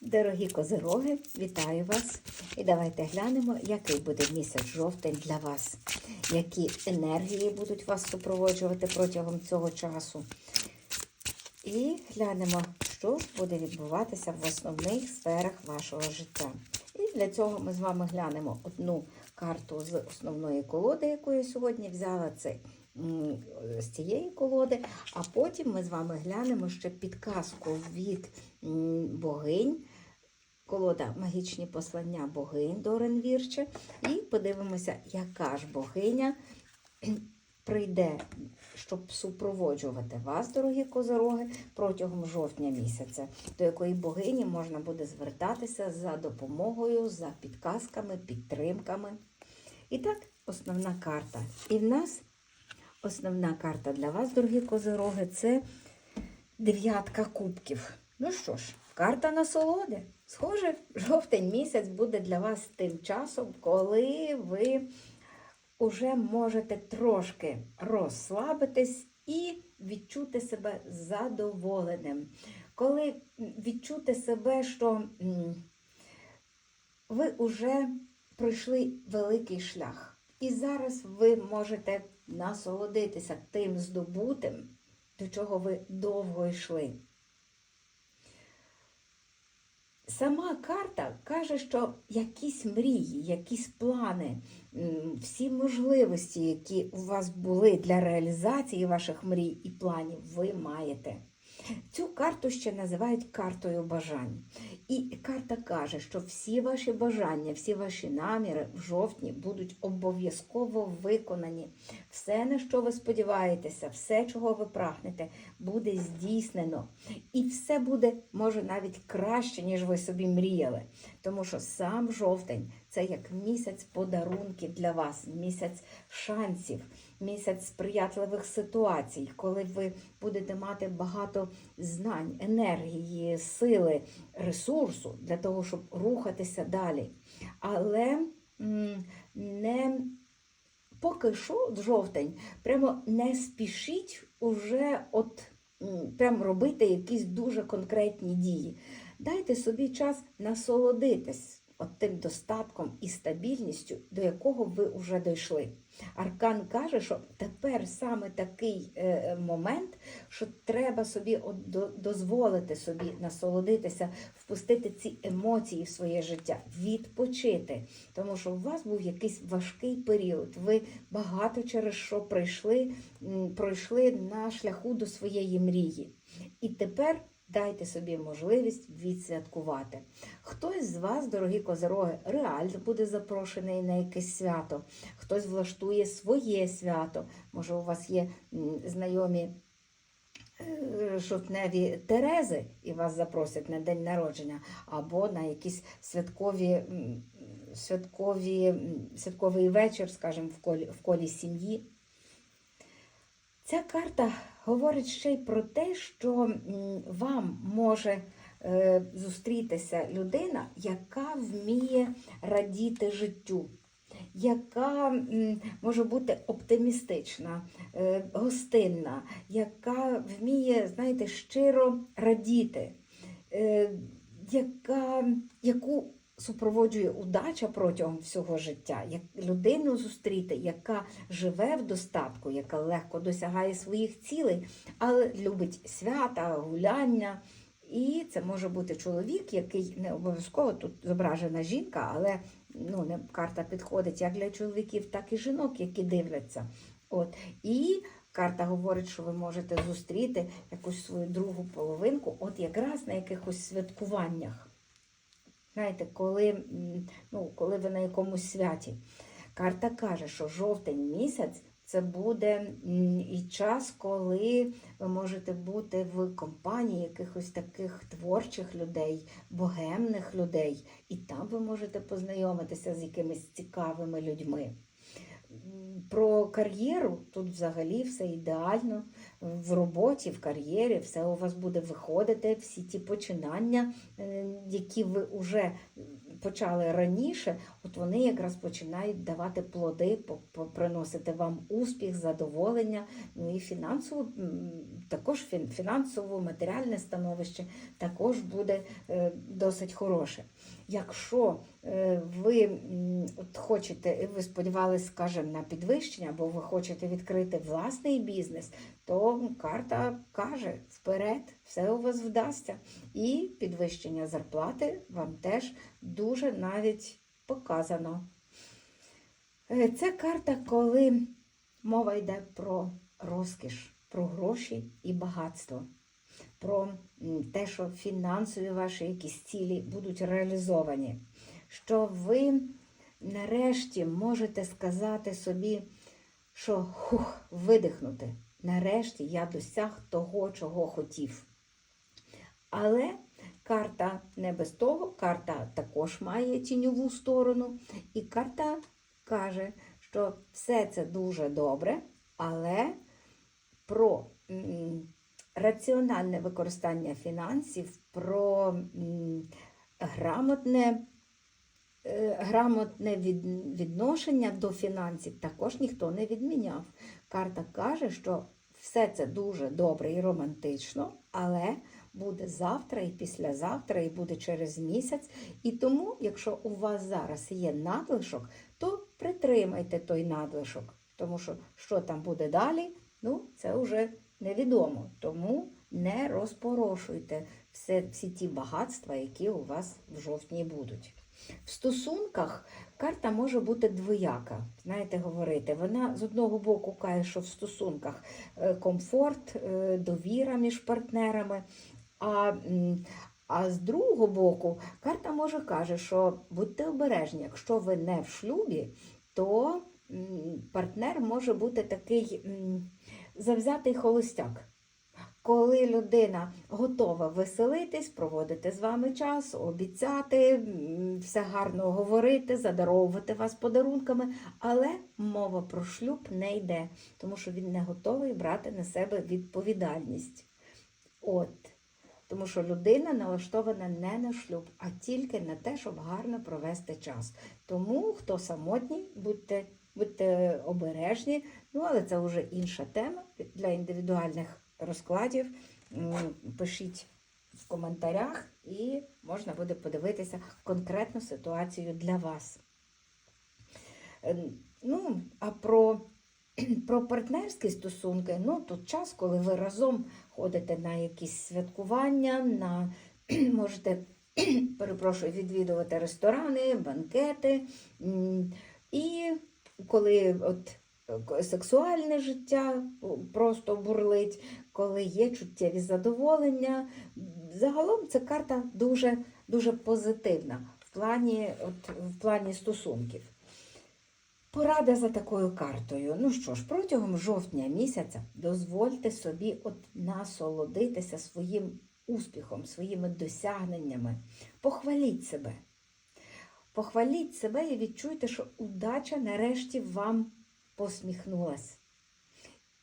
Дорогі козироги, вітаю вас! І давайте глянемо, який буде місяць жовтень для вас, які енергії будуть вас супроводжувати протягом цього часу. І глянемо, що буде відбуватися в основних сферах вашого життя. І для цього ми з вами глянемо одну карту з основної колоди, яку я сьогодні взяла. Це з цієї колоди, а потім ми з вами глянемо ще підказку від богинь. Колода Магічні послання богинь Дорен Вірче. І подивимося, яка ж богиня прийде, щоб супроводжувати вас, дорогі козороги, протягом жовтня місяця, до якої богині можна буде звертатися за допомогою, за підказками, підтримками. І так, основна карта. І в нас основна карта для вас, дорогі козороги, це дев'ятка кубків. Ну що ж, карта насолоди. Схоже, жовтень місяць буде для вас тим часом, коли ви вже можете трошки розслабитись і відчути себе задоволеним. Коли відчути себе, що ви вже пройшли великий шлях. І зараз ви можете насолодитися тим здобутим, до чого ви довго йшли. Сама карта каже, що якісь мрії, якісь плани, всі можливості, які у вас були для реалізації ваших мрій і планів, ви маєте. Цю карту ще називають картою бажань. І карта каже, що всі ваші бажання, всі ваші наміри в жовтні будуть обов'язково виконані. Все, на що ви сподіваєтеся, все, чого ви прагнете, буде здійснено. І все буде, може, навіть краще, ніж ви собі мріяли. Тому що сам жовтень це як місяць подарунків для вас, місяць шансів, місяць сприятливих ситуацій, коли ви будете мати багато знань, енергії, сили, ресурсу для того, щоб рухатися далі. Але не поки що жовтень, прямо не спішіть уже от прям робити якісь дуже конкретні дії. Дайте собі час насолодитись от тим достатком і стабільністю, до якого ви вже дійшли. Аркан каже, що тепер саме такий е, момент, що треба собі дозволити собі насолодитися, впустити ці емоції в своє життя, відпочити. Тому що у вас був якийсь важкий період. Ви багато через що пройшли, пройшли на шляху до своєї мрії. І тепер дайте собі можливість відсвяткувати. Хтось з вас, дорогі козероги, реально буде запрошений на якесь свято, хтось влаштує своє свято. Може, у вас є знайомі е, жовтневі Терези і вас запросять на день народження, або на якісь святкові. Святкові, святковий вечір, скажімо, в колі, в колі сім'ї. Ця карта говорить ще й про те, що вам може е, зустрітися людина, яка вміє радіти життю, яка може бути оптимістична, е, гостинна, яка вміє, знаєте, щиро радіти, е, яка, яку супроводжує удача протягом всього життя, як людину зустріти, яка живе в достатку, яка легко досягає своїх цілей, але любить свята, гуляння. І це може бути чоловік, який не обов'язково тут зображена жінка, але ну, не, карта підходить як для чоловіків, так і жінок, які дивляться. От. І карта говорить, що ви можете зустріти якусь свою другу половинку, от якраз на якихось святкуваннях. Знаєте, коли, ну, коли ви на якомусь святі. Карта каже, що жовтень місяць це буде і час, коли ви можете бути в компанії якихось таких творчих людей, богемних людей, і там ви можете познайомитися з якимись цікавими людьми. Про кар'єру тут взагалі все ідеально. В роботі, в кар'єрі все у вас буде виходити, всі ті починання, е, які ви вже почали раніше, от вони якраз починають давати плоди, приносити вам успіх, задоволення, ну і фінансово також фінансово, матеріальне становище також буде е, досить хороше. Якщо е, ви от хочете, ви сподівалися, скажімо, на підвищення, або ви хочете відкрити власний бізнес, то карта каже вперед, все у вас вдасться. І підвищення зарплати вам теж дуже навіть показано. Е, Це карта, коли мова йде про розкіш, про гроші і багатство, про те, що фінансові ваші якісь цілі будуть реалізовані, що ви нарешті можете сказати собі, що хух, видихнути. Нарешті я досяг того, чого хотів. Але карта не без того, карта також має тіньову сторону, і карта каже, що все це дуже добре, але про раціональне використання фінансів, про грамотне, е, грамотне відношення до фінансів також ніхто не відміняв. Карта каже, що все це дуже добре і романтично, але буде завтра і післязавтра, і буде через місяць. І тому, якщо у вас зараз є надлишок, то притримайте той надлишок, тому що що там буде далі, ну це вже невідомо. Тому не розпорошуйте все, всі ті багатства, які у вас в жовтні будуть. В стосунках карта може бути двояка. Знаєте, говорити. Вона з одного боку каже, що в стосунках е, комфорт, е, довіра між партнерами. А, а з другого боку, карта може каже, що будьте обережні, якщо ви не в шлюбі, то партнер може бути такий завзятий холостяк. Коли людина готова веселитись, проводити з вами час, обіцяти, все гарно говорити, задаровувати вас подарунками, але мова про шлюб не йде, тому що він не готовий брати на себе відповідальність. От. Тому що людина налаштована не на шлюб, а тільки на те, щоб гарно провести час. Тому, хто самотній, будьте, будьте обережні, ну але це вже інша тема для індивідуальних розкладів. Пишіть в коментарях і можна буде подивитися конкретну ситуацію для вас. Е, Ну, а про, про партнерські стосунки, ну, тут час, коли ви разом ходите на якісь святкування, на, можете, перепрошую, відвідувати ресторани, банкети. І коли от е, сексуальне життя просто бурлить, коли є чуттєві задоволення. Загалом ця карта дуже, дуже позитивна в плані, от, в плані стосунків. Порада за такою картою. Ну що ж, протягом жовтня місяця дозвольте собі от насолодитися своїм успіхом, своїми досягненнями. Похваліть себе. Похваліть себе і відчуйте, що удача нарешті вам посміхнулась.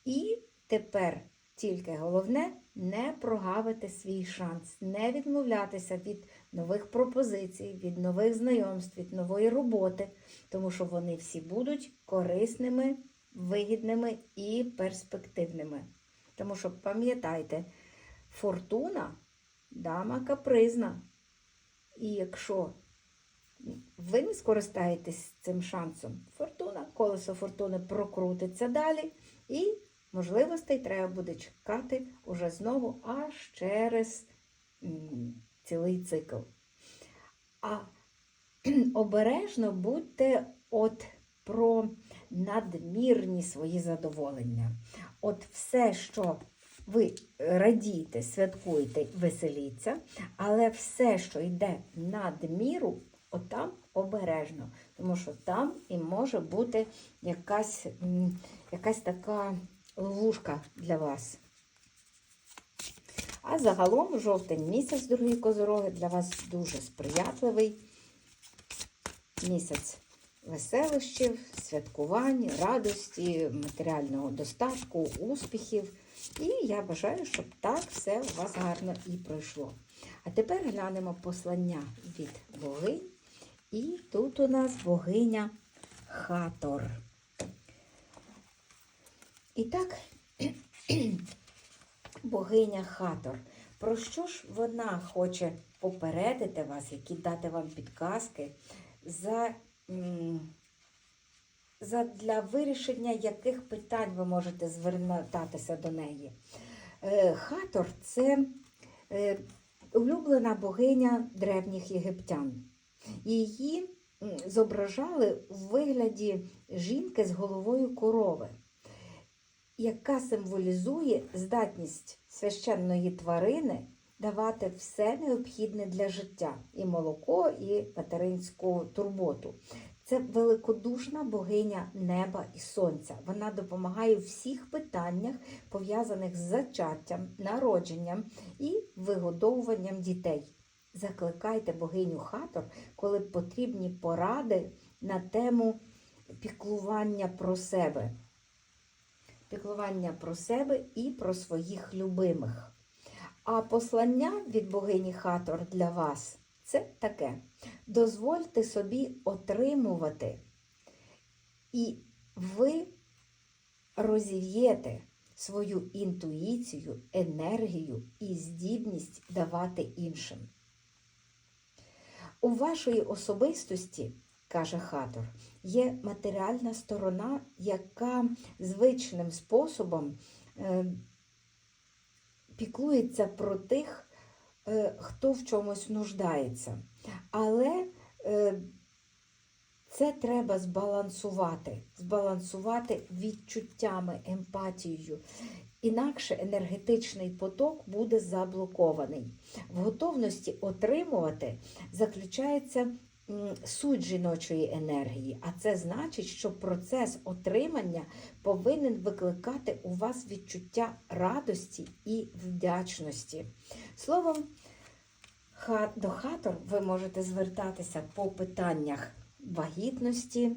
І тепер тільки головне не прогавити свій шанс, не відмовлятися від нових пропозицій, від нових знайомств, від нової роботи, тому що вони всі будуть корисними, вигідними і перспективними. Тому що пам'ятайте, фортуна дама капризна. І якщо ви не скористаєтесь цим шансом, фортуна, колесо фортуни прокрутиться далі, і можливостей треба буде чекати уже знову аж через цілий цикл. А обережно будьте от про надмірні свої задоволення. От все, що ви радієте, святкуєте, веселіться, але все, що йде надміру, отам обережно, тому що там і може бути якась, якась така ловушка для вас. А загалом жовтень місяць, дорогі козороги, для вас дуже сприятливий. Місяць веселощів, святкувань, радості, матеріального достатку, успіхів. І я бажаю, щоб так все у вас гарно і пройшло. А тепер глянемо послання від богинь, І тут у нас богиня Хатор. І так, богиня Хатор. Про що ж вона хоче попередити вас, які дати вам підказки за, за для вирішення яких питань ви можете звертатися до неї? Е, Хатор це е, улюблена богиня древніх єгиптян. Її зображали в вигляді жінки з головою корови, яка символізує здатність священної тварини давати все необхідне для життя і молоко, і материнську турботу. Це великодушна богиня неба і сонця. Вона допомагає у всіх питаннях, пов'язаних з зачаттям, народженням і вигодовуванням дітей. Закликайте богиню Хатор, коли потрібні поради на тему піклування про себе. Піклування про себе і про своїх любимих. А послання від богині Хатор для вас це таке: дозвольте собі отримувати, і ви розів'єте свою інтуїцію, енергію і здібність давати іншим. У вашої особистості, каже Хатор, є матеріальна сторона, яка звичним способом е, піклується про тих, е, хто в чомусь нуждається. Але е, це треба збалансувати, збалансувати відчуттями, емпатією. Інакше енергетичний поток буде заблокований. В готовності отримувати заключається суть жіночої енергії, а це значить, що процес отримання повинен викликати у вас відчуття радості і вдячності. Словом, до хатор ви можете звертатися по питаннях вагітності,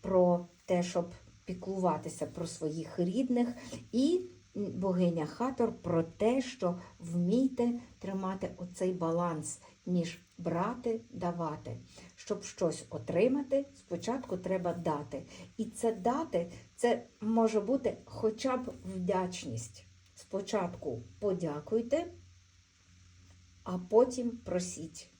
про те, щоб піклуватися про своїх рідних, і богиня Хатор про те, що вмійте тримати оцей баланс між брати, давати. Щоб щось отримати, спочатку треба дати. І це дати це може бути хоча б вдячність. Спочатку подякуйте, а потім просіть.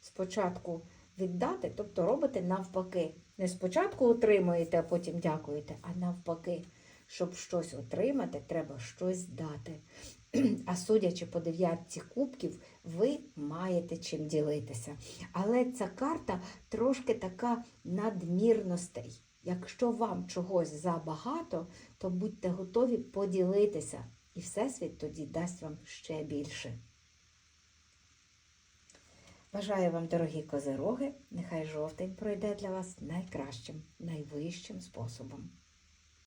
Спочатку віддати, тобто робите навпаки. Не спочатку отримуєте, а потім дякуєте, а навпаки. Щоб щось отримати, треба щось дати. А судячи по дев'ятці кубків, ви маєте чим ділитися. Але ця карта трошки така надмірностей. Якщо вам чогось забагато, то будьте готові поділитися, і Всесвіт тоді дасть вам ще більше. Бажаю вам, дорогі козироги, нехай жовтень пройде для вас найкращим, найвищим способом.